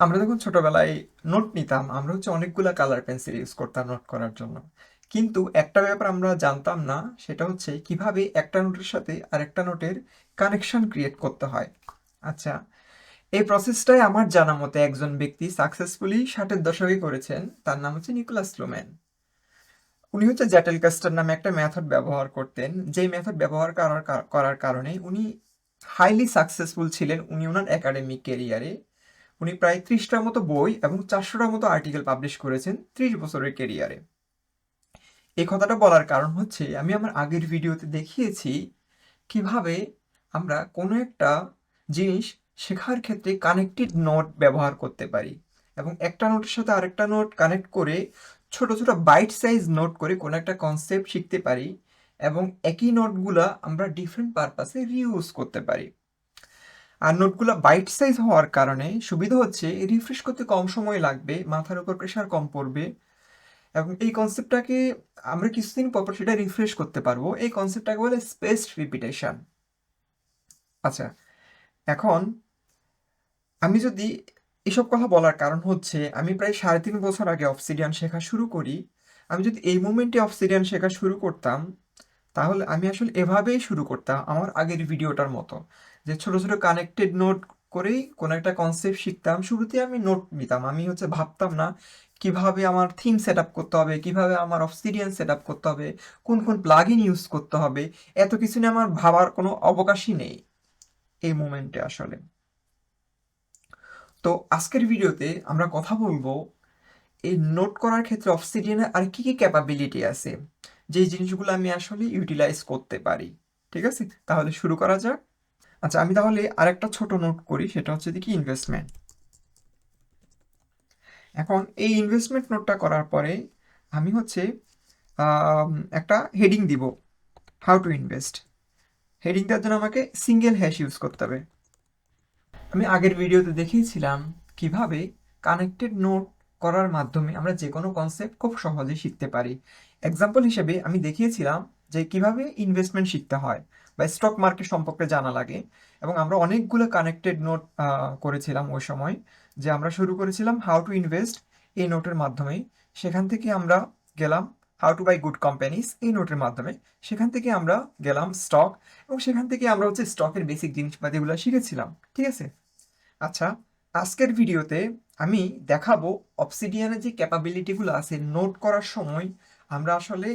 আমরা যখন ছোটবেলায় নোট নিতাম, আমরা হচ্ছে অনেকগুলা কালার পেন্সিল ইউজ করতাম নোট করার জন্য। কিন্তু একটা ব্যাপার আমরা জানতাম না, সেটা হচ্ছে কীভাবে একটা নোটের সাথে আরেকটা নোটের কানেকশন ক্রিয়েট করতে হয়। আচ্ছা এই প্রসেসটাই আমার জানা মতে একজন ব্যক্তি সাকসেসফুলি ষাটের দশকে করেছেন, তার নাম হচ্ছে নিকোলাস লুমেন উনি হচ্ছে জ্যাটেল কাস্টার নামে একটা মেথড ব্যবহার করতেন, যেই মেথড ব্যবহার করার করার কারণে উনি হাইলি সাকসেসফুল ছিলেন, উনি ওনার একাডেমিক ক্যারিয়ারে উনি প্রায় ত্রিশটার মতো বই এবং চারশোটার মতো আর্টিকেল পাবলিশ করেছেন ত্রিশ বছরের কেরিয়ারে এই কথাটা বলার কারণ হচ্ছে, আমি আমার আগের ভিডিওতে দেখিয়েছি কীভাবে আমরা কোনো একটা জিনিস শেখার ক্ষেত্রে কানেক্টেড নোট ব্যবহার করতে পারি এবং একটা নোটের সাথে আরেকটা নোট কানেক্ট করে ছোট ছোট বাইট সাইজ নোট করে কোনো একটা কনসেপ্ট শিখতে পারি এবং একই নোটগুলা আমরা ডিফারেন্ট পারপাসে রিউজ করতে পারি। আর নোটগুলো বাইট সাইজ হওয়ার কারণে সুবিধা হচ্ছে রিফ্রেশ করতে কম সময় লাগবে, মাথার উপর প্রেশার কম পড়বে এবং এই কনসেপ্টটাকে আমরা কিছুদিন পর পর সেটা রিফ্রেশ করতে পারব। এই কনসেপ্টটাকে বলে স্পেসড রিপিটেশন আচ্ছা এখন আমি যদি এসব কথা বলার কারণ হচ্ছে আমি প্রায় সাড়ে তিন বছর আগে অফসিডিয়ান শেখা শুরু করি। আমি যদি এই মুমেন্টে অফসিডিয়ান শেখা শুরু করতাম, তাহলে আমি আসলে এভাবেই শুরু করতাম আমার আগের ভিডিওটার মতো। যে ছোট ছোট কানেক্টেড নোট করেই কোনো একটা কনসেপ্ট শিখতাম। শুরুতে আমি নোট নিতাম। আমি হচ্ছে ভাবতাম না কীভাবে আমার থিম সেট আপ করতে হবে, কীভাবে আমার অবসিডিয়ান সেট আপ করতে হবে, কোন কোন প্লাগইন ইউজ করতে হবে, এত কিছু নিয়ে আমার ভাবার কোনো অবকাশই নেই এই মোমেন্টে আসলে। তো আজকের ভিডিওতে আমরা কথা বলব এই নোট করার ক্ষেত্রে অবসিডিয়ানে আর কি কি ক্যাপাবিলিটি আছে? যে জিনিসগুলো আমি আসলে ইউটিলাইজ করতে পারি। ঠিক আছে? তাহলে শুরু করা যাক। আচ্ছা আমি তাহলে আরেকটা ছোট নোট করি, সেটা হচ্ছে দেখি ইনভেস্টমেন্ট এখন এই ইনভেস্টমেন্ট নোটটা করার পরে আমি হচ্ছে একটা হেডিং দিব হাউ টু ইনভেস্ট হেডিং দেওয়ার জন্য আমাকে সিঙ্গেল হ্যাশ ইউজ করতে হবে। আমি আগের ভিডিওতে দেখিয়েছিলাম কীভাবে কানেক্টেড নোট করার মাধ্যমে আমরা যে কোনো কনসেপ্ট খুব সহজে শিখতে পারি। এক্সাম্পল হিসেবে আমি দেখিয়েছিলাম যে কীভাবে ইনভেস্টমেন্ট শিখতে হয় বা স্টক মার্কেট সম্পর্কে জানা লাগে। এবং আমরা অনেকগুলো কানেক্টেড নোট করেছিলাম ওই সময় যে আমরা শুরু করেছিলাম হাউ টু ইনভেস্ট এই নোটের মাধ্যমে। সেখান থেকে আমরা গেলাম how to buy good companies এই নোটের মাধ্যমে। সেখান থেকে আমরা গেলাম স্টক এবং সেখান থেকে আমরা হচ্ছে স্টকের বেসিক জিনিসপাতিগুলো শিখেছিলাম, ঠিক আছে? আচ্ছা আজকের ভিডিওতে আমি দেখাবো অবসিডিয়ানের যে ক্যাপাবিলিটিগুলো আছে নোট করার সময় আমরা আসলে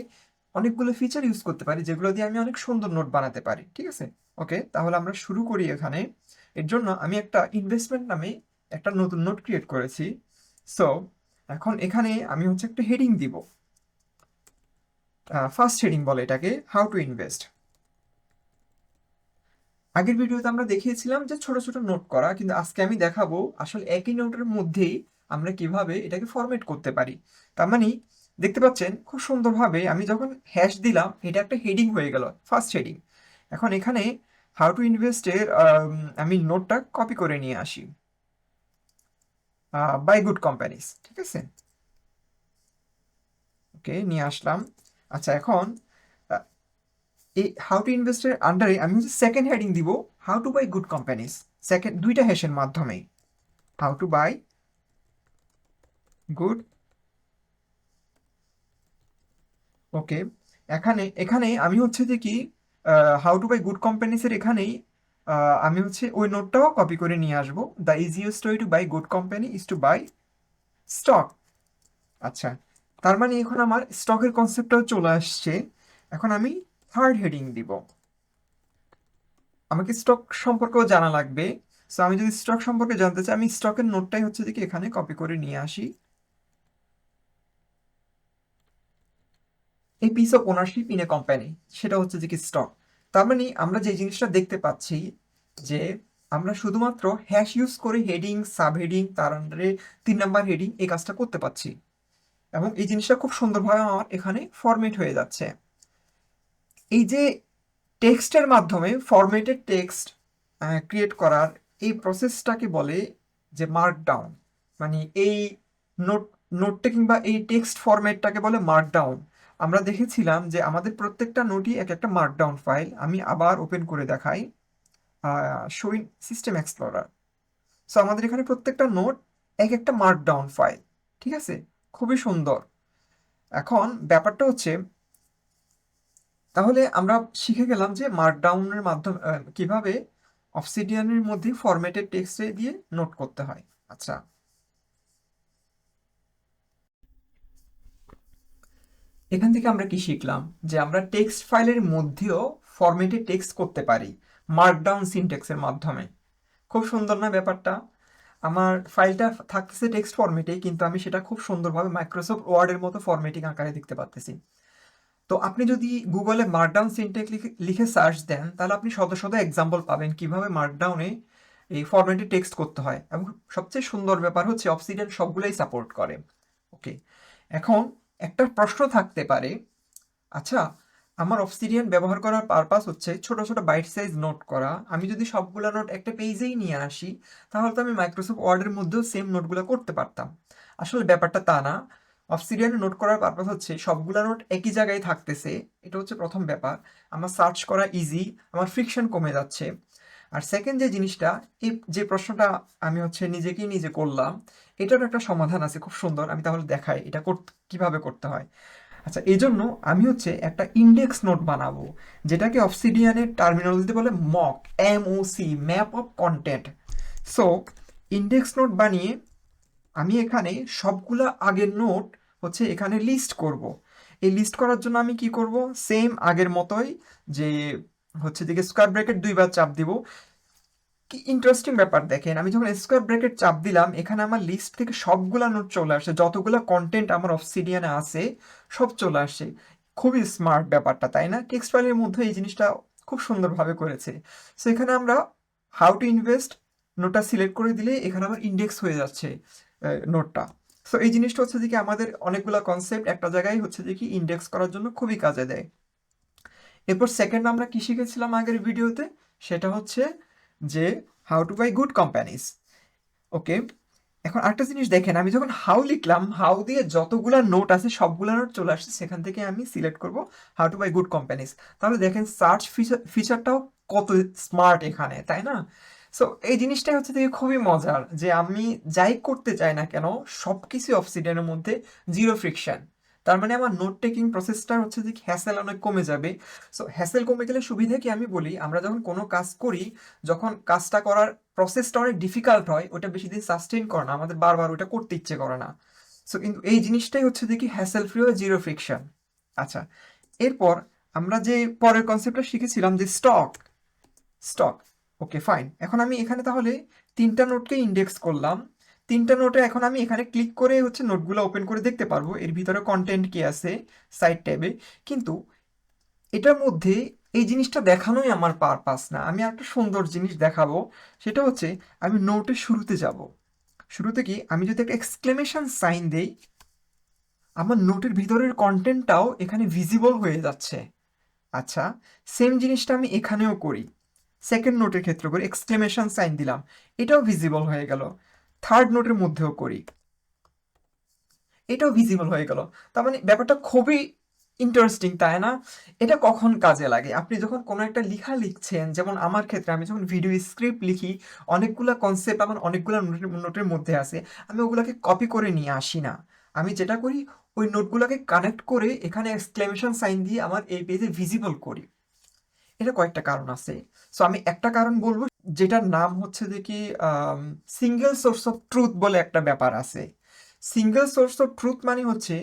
অনেকগুলো ফিচার ইউজ করতে পারি, যেগুলো দিয়ে আমি অনেক সুন্দর নোট বানাতে পারি, ঠিক আছে? ওকে তাহলে আমরা শুরু করি এখানে। এর জন্য আমি একটা ইনভেস্টমেন্ট নামে একটা নতুন নোট ক্রিয়েট করেছি। সো এখন এখানে আমি হচ্ছে একটা হেডিং দিব। ফার্স্ট হেডিং বলে এটাকে হাউ টু ইনভেস্ট আগের ভিডিওতে আমরা দেখিয়েছিলাম যে ছোট ছোট নোট করা, কিন্তু আজকে আমি দেখাবো আসলে একই নোটের মধ্যেই আমরা কীভাবে এটাকে ফরম্যাট করতে পারি। তার মানে দেখতে পাচ্ছেন খুব সুন্দরভাবে আমি যখন হ্যাশ দিলাম, এটা একটা হেডিং হয়ে গেল ফার্স্ট হেডিং এখন এখানে হাউ টু ইনভেস্টের আমি নোটটা কপি করে নিয়ে আসি। বাই গুড কোম্পানিজ ঠিক আছে? ওকে নিয়ে আসলাম। আচ্ছা এখন এই হাউ টু ইনভেস্টের আন্ডারে আমি হচ্ছে সেকেন্ড হেডিং দিব how to buy good companies second দুইটা হ্যাশের মাধ্যমে। How to buy good okay এখানে এখানে আমি হচ্ছে যে কি হাউ টু বাই গুড কোম্পানিজের এখানেই আমি হচ্ছে ওই নোটটাও কপি করে নিয়ে আসব। The easiest way to buy good company is to buy stock আচ্ছা তার মানে এখন আমার স্টকের কনসেপ্টটাও চলে আসছে। এখন আমি থার্ড হেডিং দিব। আমাকে স্টক সম্পর্কেও জানা লাগবে। সো আমি যদি স্টক সম্পর্কে জানতে চাই, আমি স্টকের নোটটাই হচ্ছে দেখি এখানে কপি করে নিয়ে আসি। এই piece of ownership in a company সেটা হচ্ছে যে কি স্টক তার মানে আমরা যে জিনিসটা দেখতে পাচ্ছি যে আমরা শুধুমাত্র হ্যাশ ইউজ করে হেডিং সাব হেডিং তার আন্ডারে তিন নাম্বার হেডিং এই কাজটা করতে পারছি। এবং এই জিনিসটা খুব সুন্দরভাবে আমার এখানে ফরম্যাট হয়ে যাচ্ছে। এই যে টেক্সটের মাধ্যমে ফরম্যাটেড টেক্সট ক্রিয়েট করার এই প্রসেসটাকে বলে যে মার্কডাউন মানে এই নোট নোটটা কিংবা এই টেক্সট ফরম্যাটটাকে বলে মার্কডাউন আমরা দেখেছিলাম যে আমাদের প্রত্যেকটা নোটই এক একটা মার্কডাউন ফাইল আমি আবার ওপেন করে দেখাই শোইন সিস্টেম এক্সপ্লোরার সো আমাদের এখানে প্রত্যেকটা নোট এক একটা মার্কডাউন ফাইল ঠিক আছে? খুবই সুন্দর। এখন ব্যাপারটা হচ্ছে, তাহলে আমরা শিখে গেলাম যে মার্কডাউনের মাধ্যমে কীভাবে অবসিডিয়ানের মধ্যে ফরম্যাটেড টেক্সটে দিয়ে নোট করতে হয়। আচ্ছা এখান থেকে আমরা কি শিখলাম? যে আমরা টেক্সট ফাইলের মধ্যেও ফরম্যাটে টেক্সট করতে পারি মার্কডাউন সিনটেক্সের মাধ্যমে। খুব সুন্দর না ব্যাপারটা? আমার ফাইলটা থাকতেছে টেক্সট ফরম্যাটে কিন্তু আমি সেটা খুব সুন্দরভাবে মাইক্রোসফট ওয়ার্ডের মতো ফরম্যাটিং আকারে দেখতে পাচ্তেছি তো আপনি যদি গুগলে মার্কডাউন সিনটেক্স লিখে লিখে সার্চ দেন, তাহলে আপনি শত শত এক্সাম্পল পাবেন কীভাবে মার্কডাউনে এই ফরম্যাটে টেক্সট করতে হয়। এবং সবচেয়ে সুন্দর ব্যাপার হচ্ছে অবসিডিয়ান সবগুলোই সাপোর্ট করে। ওকে এখন একটা প্রশ্ন থাকতে পারে আচ্ছা আমার অবসিডিয়ান ব্যবহার করার পারপাস হচ্ছে ছোট ছোট বাইট সাইজ নোট করা। আমি যদি সবগুলো নোট একটা পেজেই নিয়ে আসি, তাহলে তো আমি মাইক্রোসফট ওয়ার্ডের মধ্যেও সেম নোটগুলো করতে পারতাম। আসলে ব্যাপারটা তা না। অবসিডিয়ানে নোট করার পারপাস হচ্ছে সবগুলো নোট একই জায়গায় থাকতেছে। এটা হচ্ছে প্রথম ব্যাপার। আমার সার্চ করা ইজি আমার ফ্রিকশন কমে যাচ্ছে। আর সেকেন্ড যে জিনিসটা, এই যে প্রশ্নটা আমি হচ্ছে নিজেকেই নিজে করলাম, এটারও একটা সমাধান আছে, খুব সুন্দর, আমি তাহলে দেখাই এটা কীভাবে করতে হয়। আচ্ছা এই জন্য আমি হচ্ছে একটা ইন্ডেক্স নোট বানাবো, যেটাকে অবসিডিয়ানের টার্মিনোলজিতে বলে MOC M O C map of content so index note বানিয়ে আমি এখানে সবগুলা আগের নোট হচ্ছে এখানে লিস্ট করব। এই লিস্ট করার জন্য আমি কি করব? সেম আগের মতোই যে হচ্ছে দিকে স্কোয়ার ব্র্যাকেট দুইবার চাপ দিব। কি ইন্টারেস্টিং ব্যাপার দেখেন, আমি যখন স্কোয়ার ব্র্যাকেট চাপ দিলাম, এখানে আমার লিস্ট থেকে সবগুলা নোট চলে আসে, যতগুলো কন্টেন্ট আমার অফসিডিয়ানে আছে, সব চলে আসে। খুবই স্মার্ট ব্যাপারটা, তাই না? টেক্সট ফাইলের মধ্যে এই জিনিসটা খুব সুন্দরভাবে করেছে। সো এখানে আমরা হাউ টু ইনভেস্ট নোটটা সিলেক্ট করে দিলে এখানে আমার ইন্ডেক্স হয়ে যাচ্ছে নোটটা সো এই জিনিসটা হচ্ছে যে কি আমাদের অনেকগুলো কনসেপ্ট একটা জায়গায় হচ্ছে যে কি ইন্ডেক্স করার জন্য খুবই কাজে দেয়। এরপর সেকেন্ড আমরা কি শিখেছিলাম আগের ভিডিওতে? সেটা হচ্ছে যে how to buy good companies okay এখন আরেকটা জিনিস দেখেন, আমি যখন হাউ লিখলাম হাউ দিয়ে যতগুলা নোট আছে, সবগুলা নোট চলে আসছে, সেখান থেকে আমি সিলেক্ট করব how to buy good companies তাহলে দেখেন সার্চ ফিচার ফিচারটাও কত স্মার্ট এখানে, তাই না? সো এই জিনিসটাই হচ্ছে থেকে খুবই মজার, যে আমি যাই করতে চাই না কেন সব কিছু অফসিডিয়ানের মধ্যে জিরো ফ্রিকশন তার মানে আমার নোট টেকিং প্রসেসটা হচ্ছে যে হ্যাসেল অনেক কমে যাবে। সো হ্যাসেল কমে গেলে সুবিধা কি আমি বলি, আমরা যখন কোনো কাজ করি, যখন কাজটা করার প্রসেসটা অনেক ডিফিকাল্ট হয়, ওটা বেশি দিন সাস্টেন করে না, আমাদের বারবার ওটা করতে ইচ্ছে করে না। সো কিন্তু এই জিনিসটাই হচ্ছে দেখি হ্যাসেল ফ্রি জিরো ফ্রিকশন আচ্ছা এরপর আমরা যে পরের কনসেপ্টটা শিখেছিলাম যে স্টক স্টক ওকে ফাইন এখন আমি এখানে তাহলে তিনটা নোটকে ইন্ডেক্স করলাম। তিনটা নোটে এখন আমি এখানে ক্লিক করে হচ্ছে নোটগুলো ওপেন করে দেখতে পারব। এর ভিতরে কন্টেন্ট কি আছে? সাইড ট্যাবে। কিন্তু এটার মধ্যে এই জিনিসটা দেখানোই আমার পারপাস না। আমি একটা সুন্দর জিনিস দেখাবো। সেটা হচ্ছে আমি নোটের শুরুতে যাব। শুরুতে কি? আমি যদি একটা এক্সক্লেমেশন সাইন দেই, আমার নোটের ভিতরের কন্টেন্টটাও এখানে ভিজিবল হয়ে যাচ্ছে। আচ্ছা সেম জিনিসটা আমি এখানেও করি। সেকেন্ড নোটের ক্ষেত্রে করি এক্সক্লেমেশন সাইন দিলাম। এটাও ভিজিবল হয়ে গেল। থার্ড নোটের মধ্যেও করি। এটাও ভিজিবল হয়ে গেল। তার মানে ব্যাপারটা খুবই ইন্টারেস্টিং তাই না? এটা কখন কাজে লাগে? আপনি যখন কোনো একটা লেখা লিখছেন, যেমন আমার ক্ষেত্রে আমি যখন ভিডিও স্ক্রিপ্ট লিখি, অনেকগুলো কনসেপ্ট আমার অনেকগুলো নোটের নোটের মধ্যে আছে, আমি ওগুলোকে কপি করে নিয়ে আসি না। আমি যেটা করি, ওই নোটগুলোকে কানেক্ট করে এখানে এক্সক্লেমেশন সাইন দিয়ে আমার এই পেজে ভিজিবল করি। এটা কয়েকটা কারণ আছে। সো আমি একটা কারণ বলব যেটার নাম হচ্ছে যে কি সিঙ্গেল সোর্স অফ ট্রুথ বলে একটা ব্যাপার আছে। সিঙ্গেল সোর্স অফ ট্রুথ মানে হচ্ছে,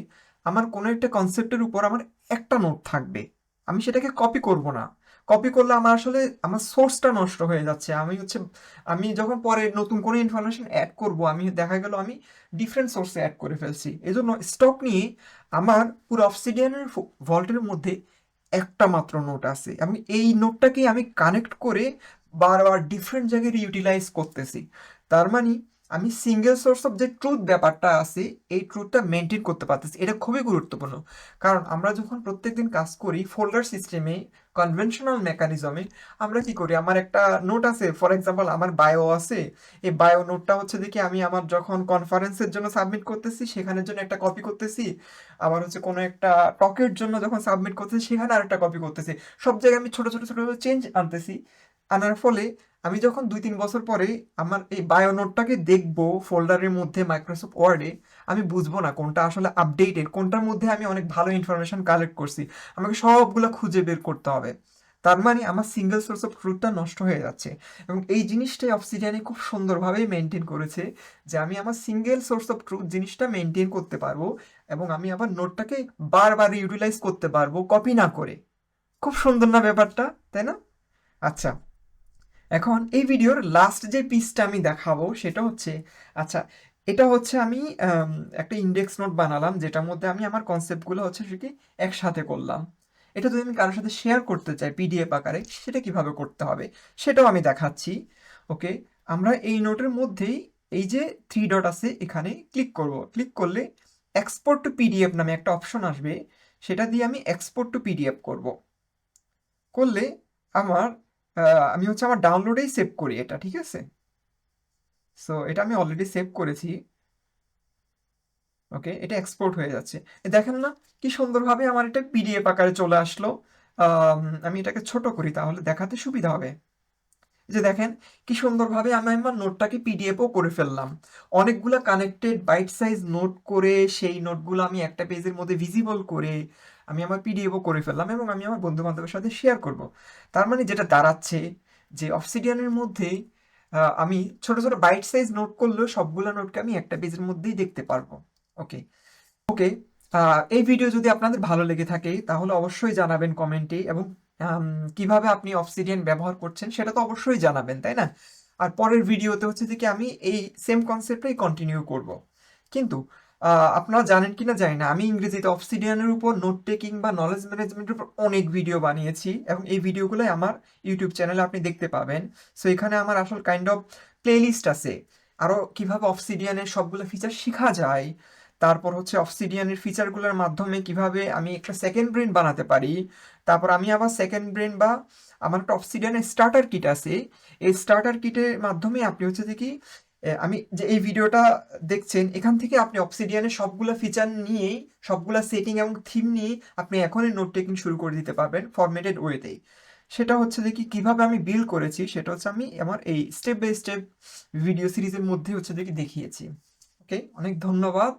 আমার কোনো একটা কনসেপ্টের উপর আমার একটা নোট থাকবে। আমি সেটাকে কপি করব না। কপি করলে আমার আসলে, আমার সোর্সটা নষ্ট হয়ে যাচ্ছে। আমি হচ্ছে, আমি যখন পরে নতুন কোনো ইনফরমেশন অ্যাড করব, আমি দেখা গেল আমি ডিফারেন্ট সোর্সে অ্যাড করে ফেলছি। এই জন্য স্টক নিয়ে আমার পুরো অফসিডিয়ানের ভল্টের মধ্যে একটা মাত্র নোট আছে। এবং এই নোটটাকে আমি কানেক্ট করে বারবার ডিফারেন্ট জায়গায় ইউটিলাইজ করতেছি। তার মানে আমি সিঙ্গেল সোর্স অফ যে ট্রুথ ব্যাপারটা আছে, এই ট্রুথটা মেনটেন করতে পারতেছি। এটা খুবই গুরুত্বপূর্ণ। কারণ আমরা যখন প্রত্যেকদিন কাজ করি ফোল্ডার সিস্টেমে কনভেনশনাল মেকানিজমে আমরা কি করি? আমার একটা নোট আছে ফর এক্সাম্পল আমার বায়ো আছে। এই বায়ো নোটটা হচ্ছে দেখি আমি আমার যখন কনফারেন্সের জন্য সাবমিট করতেছি, সেখানের জন্য একটা কপি করতেছি। আবার হচ্ছে কোনো একটা টকের জন্য যখন সাবমিট করতেছি, সেখানে আরেকটা কপি করতেছি। সব জায়গায় আমি ছোট ছোট ছোট চেঞ্জ আনতেছি। আনার ফলে আমি যখন দুই তিন বছর পরে আমার এই বায়ো নোটটাকে দেখব ফোল্ডারের মধ্যে মাইক্রোসফট ওয়ার্ডে, আমি বুঝব না কোনটা আসলে আপডেটেড, কোনটার মধ্যে আমি অনেক ভালো ইনফরমেশন কালেক্ট করছি। আমাকে সবগুলো খুঁজে বের করতে হবে। তার মানে আমার সিঙ্গেল সোর্স অফ ট্রুথটা নষ্ট হয়ে যাচ্ছে এবং এই জিনিসটাই অবসিডিয়ানে খুব সুন্দরভাবেই মেনটেন করেছে যে আমি আমার সিঙ্গেল সোর্স অফ ট্রুথ জিনিসটা মেনটেন করতে পারব এবং আমি আমার নোটটাকে বারবার ইউটিলাইজ করতে পারব, কপি না করে। খুব সুন্দর না ব্যাপারটা, তাই না? আচ্ছা এখন এই ভিডিওর লাস্ট যে পিসটা আমি দেখাবো, সেটা হচ্ছে আচ্ছা এটা হচ্ছে আমি একটা ইন্ডেক্স নোট বানালাম, যেটার মধ্যে আমি আমার কনসেপ্টগুলো হচ্ছে সেটি একসাথে করলাম। এটা যদি আমি কারোর সাথে শেয়ার করতে চাই পিডিএফ আকারে, সেটা কীভাবে করতে হবে, সেটাও আমি দেখাচ্ছি ওকে আমরা এই নোটের মধ্যেই এই যে থ্রি ডট আছে, এখানে ক্লিক করব। ক্লিক করলে এক্সপোর্ট টু পিডিএফ নামে একটা অপশন আসবে, সেটা দিয়ে আমি এক্সপোর্ট টু পিডিএফ করব। করলে আমার আমি হচ্ছে আমার ডাউনলোডেই সেভ করি এটা ঠিক আছে? সো এটা আমি অলরেডি সেভ করেছি। ওকে এটা এক্সপোর্ট হয়ে যাচ্ছে। দেখেন না কি সুন্দরভাবে আমার এটা পিডিএফ আকারে চলে আসলো। আম, এটাকে ছোট করি তাহলে দেখাতে সুবিধা হবে। যে দেখেন, কি সুন্দরভাবে আমি আমার নোটটাকে পিডিএফও করে ফেললাম। অনেকগুলো কানেক্টেড বাইট সাইজ নোট করে, সেই নোটগুলো আমি একটা পেজের মধ্যে ভিজিবল করে আমি আমার পিডিএফও করে ফেললাম এবং আমি আমার বন্ধু বান্ধবের সাথে শেয়ার করব। তার মানে যেটা দাঁড়াচ্ছে, যে অফসিডিয়ানের মধ্যে আমি ছোট ছোট বাইট সাইজ নোট করলেও সবগুলো নোটকে আমি একটা পেজের মধ্যেই দেখতে পারব। ওকে ওকে এই ভিডিও যদি আপনাদের ভালো লেগে থাকে, তাহলে অবশ্যই জানাবেন কমেন্টে এবং কীভাবে আপনি অবসিডিয়ান ব্যবহার করছেন সেটা তো অবশ্যই জানাবেন, তাই না? আর পরের ভিডিওতে হচ্ছে যে কি আমি এই সেম কনসেপ্টটাই কন্টিনিউ করব। কিন্তু আপনারা জানেন কিনা জানি না, আমি ইংরেজিতে অবসিডিয়ানের উপর নোট টেকিং বা নলেজ ম্যানেজমেন্টের উপর অনেক ভিডিও বানিয়েছি এবং এই ভিডিওগুলোই আমার ইউটিউব চ্যানেলে আপনি দেখতে পাবেন। সো এখানে আমার আসল কাইন্ড অফ প্লেলিস্ট আছে। আরও কীভাবে অবসিডিয়ানের সবগুলো ফিচার শেখা যায় তারপর হচ্ছে অবসিডিয়ানের ফিচারগুলোর মাধ্যমে কীভাবে আমি একটা সেকেন্ড ব্রেন বানাতে পারি, তারপর আমি আবার সেকেন্ড ব্রেন বা আমার একটা অবসিডিয়ানের স্টার্টার কিট আছে, এই স্টার্টার কিটের মাধ্যমে আপনি হচ্ছে কি আমি যে এই ভিডিওটা দেখছেন, এখান থেকে আপনি অবসিডিয়ানের সবগুলো ফিচার নিয়েই, সবগুলা সেটিং এবং থিম নিয়ে আপনি এখনই নোট টেকিং শুরু করে দিতে পারবেন ফরম্যাটেড ওয়েতেই সেটা হচ্ছে যে কি, কীভাবে আমি বিল করেছি, সেটা হচ্ছে আমি আমার এই স্টেপ বাই স্টেপ ভিডিও সিরিজের মধ্যে হচ্ছে কি দেখিয়েছি। ওকে অনেক ধন্যবাদ।